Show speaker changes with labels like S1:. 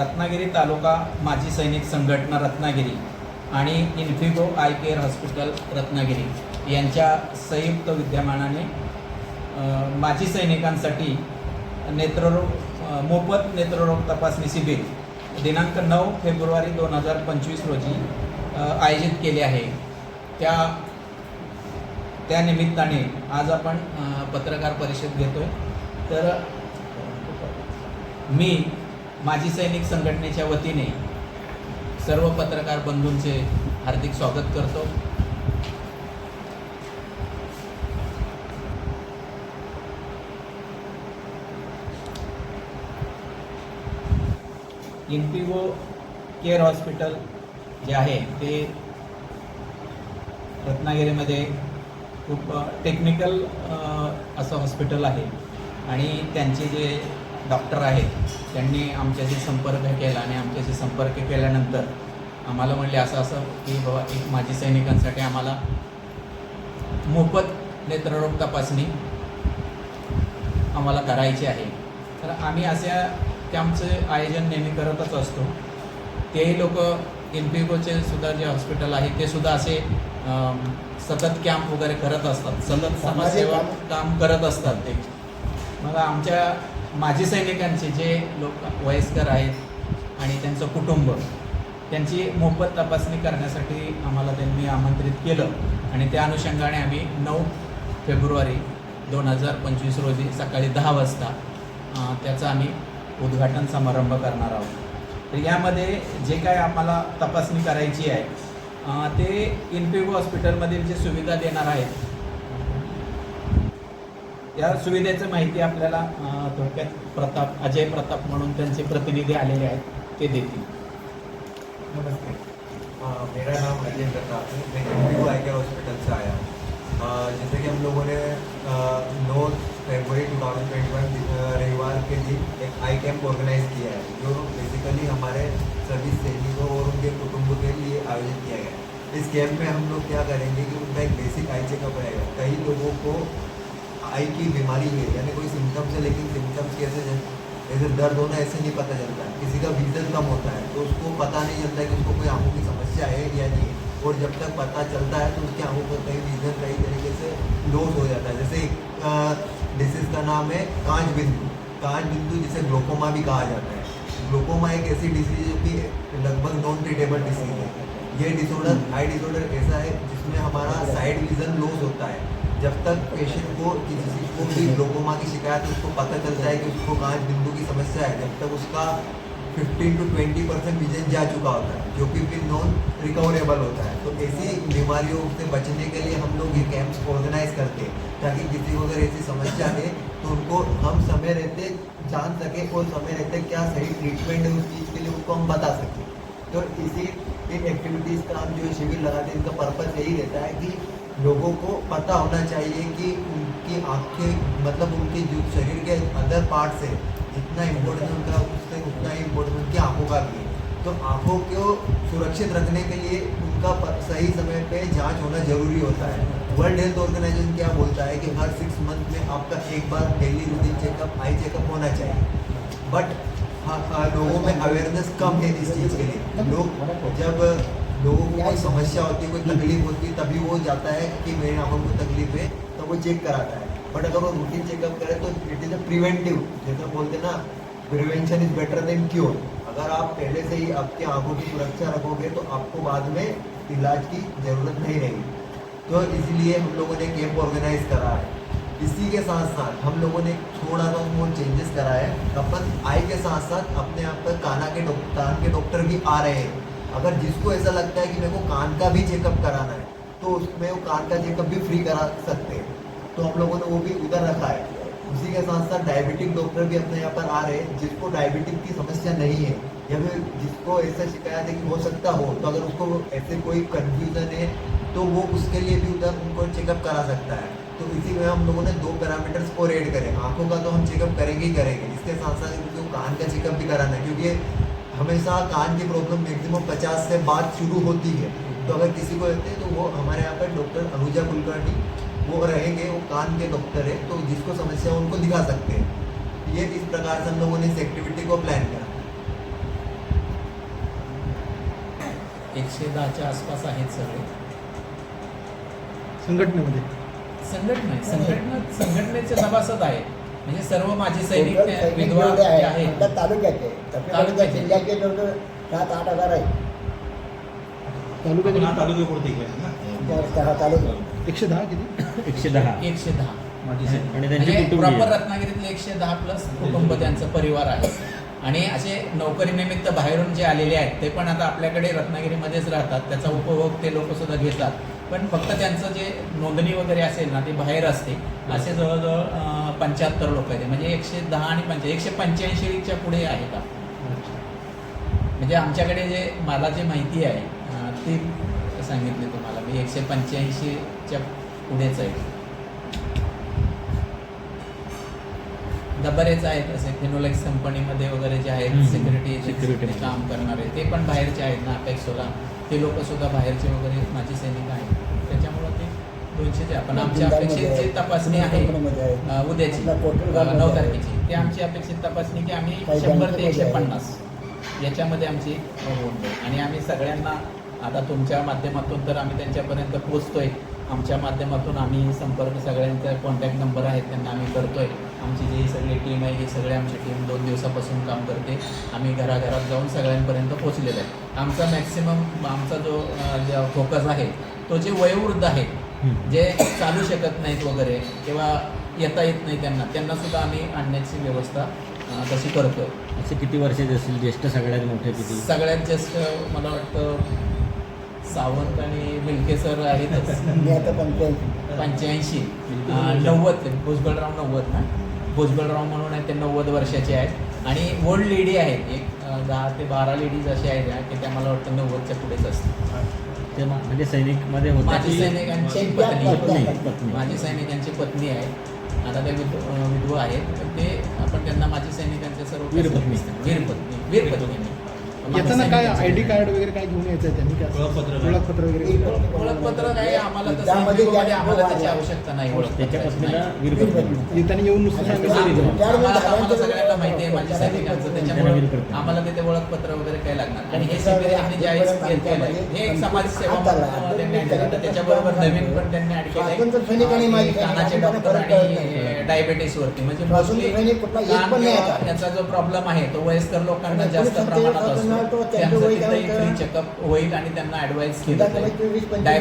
S1: रत्नागिरी तालुका माजी सैनिक संघटना रत्नागिरी आणि Infigo eye care hospital Ratnagiri यांच्या संयुक्त विद्यमानाने माजी सैनिकांसाठी नेत्ररोग मोफत नेत्ररोग तपासणी शिबिर दिनांक नऊ फेब्रुवारी दोन हजार पंचवीस रोजी आयोजित केले आहे. त्या त्या निमित्ताने आज आपण पत्रकार परिषद घेतो तर मी माजी सैनिक संघटनेच्या वतीने सर्व पत्रकार बंधूंचे हार्दिक स्वागत करतो. इन्फिगो केअर हॉस्पिटल जे आहे ते रत्नागिरीमध्ये खूप टेक्निकल असं हॉस्पिटल आहे. आणि त्यांचे जे डॉक्टर आहेत. त्यांनी आमच्याशी संपर्क केला आणि आमच्याशी संपर्क केल्यानंतर आम्हाला म्हणले असं असं की बाबा एक माजी सैनिकांसाठी आम्हाला मोफत नेत्ररोग तपासणी आम्हाला करायची आहे. तर आम्ही अशा कॅम्पचे आयोजन नेहमी करतच असतो. तेही लोक इन्फिगोचे सुद्धा जे हॉस्पिटल आहे ते सुद्धा असे सतत कॅम्प वगैरे करत असतात. सतत समाजसेवा काम करत असतात ते. मग आमच्या माजी सैनिकांचे जे लोक वयस्कर आहेत आणि त्यांचं कुटुंब त्यांची मोफत तपासणी करण्यासाठी आम्हाला त्यांनी आमंत्रित केलं. आणि त्या अनुषंगाने आम्ही नऊ फेब्रुवारी दोन हजार पंचवीस रोजी सकाळी दहा वाजता त्याचा आम्ही उद्घाटन समारंभ करणार आहोत. तर यामध्ये जे काय आम्हाला तपासणी करायची आहे ते इन्फिगो हॉस्पिटलमधील जे सुविधा देणार आहेत या सुविधेचं माहिती आपल्याला धोक्यात थोडक्यात प्रताप अजय प्रताप म्हणून त्यांचे प्रतिनिधी आलेले आहेत ते देतील.
S2: नमस्ते. मेरा नाम अजय प्रताप है मैं एम आई के हॉस्पिटल से आया जैसे कि हम लोगों ने नौ फरवरी टू थाउजेंड ट्वेंटी वन रविवार के दिन एक आई कैंप ऑर्गेनाइज किया है जो बेसिकली हमारे सभी सैनिकों और उनके कुटुंबों के लिए आयोजित किया गया है। इस कैंप में हम लोग क्या करेंगे कि उनका एक बेसिक आई चेकअप रहेगा। कई लोगों को आई की बीमारी है, यानी कोई सिम्टम्स है, लेकिन सिम्टम्स कैसे जै- जैसे दर्द होना ऐसे नहीं पता चलता किसी का विजन कम होता है तो उसको पता नहीं चलता कि उसको कोई आँखों की समस्या है या नहीं। और जब तक पता चलता है तो उसकी आँखों पर कई विजन कई तरीके से लॉस हो जाता है। जैसे डिसीज का नाम है कांच बिंदु कांच बिंदु जिसे ग्लोकोमा भी कहा जाता है। ग्लोकोमा एक ऐसी डिसीज कि लगभग नॉन ट्रीटेबल डिसीज है। ये डिसऑर्डर आई डिसऑर्डर ऐसा है जिसमें हमारा साइड विजन लॉस होता है। जब तक पेशेंट को किसी को भी ग्लोकोमा की शिकायत, उसको पता चलता है कि उसको कांच बिंदु की समस्या है, जब तक उसका 15 टू 20 परसेंट विजन जा चुका होता है, जो कि फिर नॉन रिकवरेबल होता है। तो ऐसी बीमारियों से बचने के लिए हम लोग ये कैंप्स ऑर्गेनाइज करते हैं, ताकि किसी को अगर ऐसी समस्या है तो उनको हम समय रहते जान सके और समय रहते क्या सही ट्रीटमेंट है उस चीज़ के लिए उनको हम बता सकें। तो इसी इन एक्टिविटीज़ का हम जो शिविर लगाते हैं, इनका पर्पज़ यही रहता है कि लोगों को पता होना चाहिए कि उनकी आँखें मतलब उनके जो शरीर के अदर पार्ट से जितना इम्पोर्टेंस उनका उससे उतना ही इम्पोर्टेंस उनकी आँखों का भी। है तो आँखों को सुरक्षित रखने के लिए उनका सही समय पे जाँच होना ज़रूरी होता है। वर्ल्ड हेल्थ ऑर्गेनाइजेशन क्या बोलता है कि हर सिक्स मंथ में आपका एक बार daily routine checkup eye checkup होना चाहिए। बट हाँ, हाँ, लोगों में अवेयरनेस कम है इस चीज़ के लिए। लोग जब लोगों को कोई समस्या होती है, कोई तकलीफ़ होती है, तभी वो जाता है कि मेरे आँखों को तकलीफ़ है तो वो चेक कराता है। बट अगर वो रूटीन चेकअप करे तो इट इज़ अ प्रिवेंटिव जैसे बोलते ना prevention is better than cure अगर आप पहले से ही आपकी आँखों की सुरक्षा रखोगे तो आपको बाद में इलाज की ज़रूरत नहीं रहेगी। तो इसीलिए हम लोगों ने कैंप ऑर्गेनाइज करा है। इसी के साथ साथ हम लोगों ने थोड़ा सा स्मॉल चेंजेस करा है। अपन आई के साथ साथ अपने आप पर काना के डॉक्टर के डॉक्टर भी आ रहे हैं। अगर जिसको ऐसा लगता है कि मेरे को कान का भी चेकअप कराना है तो उसमें वो कान का चेकअप भी फ्री करा सकते हैं। तो हम लोगों ने वो भी उधर रखा है। उसी के साथ साथ डायबिटिक डॉक्टर भी अपने यहाँ पर आ रहे हैं, जिसको डायबिटिक की समस्या नहीं है, या फिर जिसको ऐसा शिकायत है कि हो सकता हो तो अगर उसको ऐसे कोई कन्फ्यूज़न है तो वो उसके लिए भी उधर उनको चेकअप करा सकता है। तो इसी में हम लोगों ने दो पैरामीटर्स को रेड करें। आँखों का तो हम चेकअप करेंगे ही करेंगे इसके साथ साथ उनको कान का चेकअप भी कराना है, क्योंकि हमेशा कान की प्रॉब्लम मैक्सिमम पचास से बाद शुरू होती है। तो अगर किसी को रहते हैं तो वो हमारे यहाँ पर डॉक्टर अनुजा कुलकर्णी वो रहेंगे वो कान के डॉक्टर है तो जिसको समस्या उनको दिखा सकते हैं। ये इस प्रकार से हम लोगों ने इस एक्टिविटी को प्लान करा।
S1: एकशे दहाच्या आसपास आहेत सगळे.
S3: संघटनेमध्ये.
S1: संघटना आहे संघटना संघटनेचे सभासद आहे म्हणजे सर्व माजी सैनिक विधवा जे आहेत.
S4: तालुक्याचे.
S1: तालुक्याचे.
S4: जिल्ह्याचे जवळजवळ सात आठ हजार आहे
S3: तालुक्यात
S5: तालुक्यापुरती केलं ना?
S4: त्या दहा तालुका.
S3: एकशे दहा किती?
S6: एकशे दहा.
S1: एकशे दहा.
S6: आणि त्यांची
S1: म्हणजे प्रॉपर रत्नागिरीतले एकशे दहा प्लस कुटुंब त्यांचा परिवार आहे. आणि असे नोकरीनिमित्त बाहेरून जे आलेले आहेत ते पण आता आपल्याकडे रत्नागिरीमध्येच राहतात. त्याचा उपभोग ते लोक सुद्धा घेतात. पण फक्त त्यांचं जे नोंदणी वगैरे असेल ना ती बाहेर असते. असे जवळजवळ पंच्याहत्तर लोक आहेत. म्हणजे एकशे दहा आणि पंचा एकशे पंच्याऐंशीच्या पुढे आहेत आपण. म्हणजे आमच्याकडे जे मला जे माहिती आहे ती सांगितली तुम्हाला. मी एकशे पंच्याऐंशीच्या पुढेच आहे. बरेच आहेत असे. फिनोलेक्स कंपनीमध्ये वगैरे जे आहेत. Security
S6: Security.
S1: काम करणारे ते पण बाहेरचे आहेत ना अपेक्सोला ते लोक सुद्धा बाहेरचे वगैरे माझे सैनिक आहेत त्याच्यामुळं ते दोनशे ते आपण आमच्या अपेक्षित जी. तपासणी आहे उद्याची नऊ. तारखेची ते आमची अपेक्षित तपासणी की आम्ही शंभर ते एकशे. पन्नास याच्यामध्ये आमची आणि आम्ही सगळ्यांना आता तुमच्या माध्यमातून तर आम्ही त्यांच्यापर्यंत पोहोचतोय आमच्या माध्यमातून आम्ही संपर्क सगळ्यांचे कॉन्टॅक्ट नंबर आहेत त्यांना आम्ही करतोय आमची जी सगळी टीम आहे ही सगळी आमची टीम दोन दिवसापासून काम करते. आम्ही घराघरात जाऊन सगळ्यांपर्यंत पोहोचलेलो आहे. आमचा मॅक्सिमम आमचा जो फोकस आहे तो जे वयोवृद्ध
S6: हम्म.
S1: जे चालू शकत नाहीत वगैरे किंवा येता येत नाही त्यांना त्यांना सुद्धा आम्ही आणण्याची व्यवस्था तशी करतोय.
S6: असे किती वर्षाचे असतील? ज्येष्ठ सगळ्यात मोठे किती?
S1: सगळ्यात जास्त मला वाटतं सावंत आणि विलके सर आहेतच.
S4: मी आता पंच्याऐंशी.
S1: पंच्याऐंशी. नव्वद भुजबळराव नव्वद ना? भुजबळराव म्हणून आहेत ते नव्वद वर्षाचे आहेत. आणि ओल्ड लेडी आहेत. एक दहा ते बारा लेडीज अशा आहेत त्या की त्या मला वाटतं नव्वदच्या पुढेच असतील.
S6: ते म्हणजे सैनिकमध्ये होते
S1: माजी
S6: की-
S1: सैनिकांची पत्नी.
S4: पत्नी.
S1: माजी सैनिकांची पत्नी आहे. आता ते विधवा आहेत. तर ते आपण त्यांना माजी सैनिकांचे सर्व
S6: वीरपत्नी.
S1: वीरपत्नी. वीरपत्नी.
S3: येताना काय आय डी. कार्ड वगैरे काय घेऊन यायचं त्यांनी काय
S5: ओळखपत्र
S3: वगैरे
S1: ओळखपत्र काय आम्हाला तसं
S4: त्यामध्ये
S1: आम्हाला
S4: ज्या-
S1: त्याची आवश्यकता नाही.
S3: येताना येऊन नुसतं सांगितलं
S6: सगळी
S1: आम्हाला सगळ्यांना माहिती आहे माझी
S4: त्याला
S1: सैनिकांचं. त्याच्यामुळे. आम्हाला तिथे ओळखपत्र वगैरे काय लागणार आणि हे
S4: तिथं
S1: आम्ही ज्यावेळेस
S4: आमच्याकडे
S1: केलंय हे एक समाजसेवा त्यांनी केलं त्याच्याबरोबर नवीन पण त्यांनी ऍड
S4: स्वातंत्र्य सैनिक आणि
S1: केलंय
S4: माजी
S1: की कानाचे डॉक्टर. आणि डायबेटीस वरती म्हणजे
S4: स्वातंत्र्य
S1: mostly
S4: सैनिक कुठला एक
S1: कान
S4: पण नाही
S1: किंवा
S4: आता.
S1: याचा जो प्रॉब्लेम आहे तो वयस्कर लोकांना जास्त प्रमाणात असतो.
S4: तो त्यांचं?
S1: चेकअप होईल आणि त्यांना
S4: सुद्धा
S1: केलं जाईल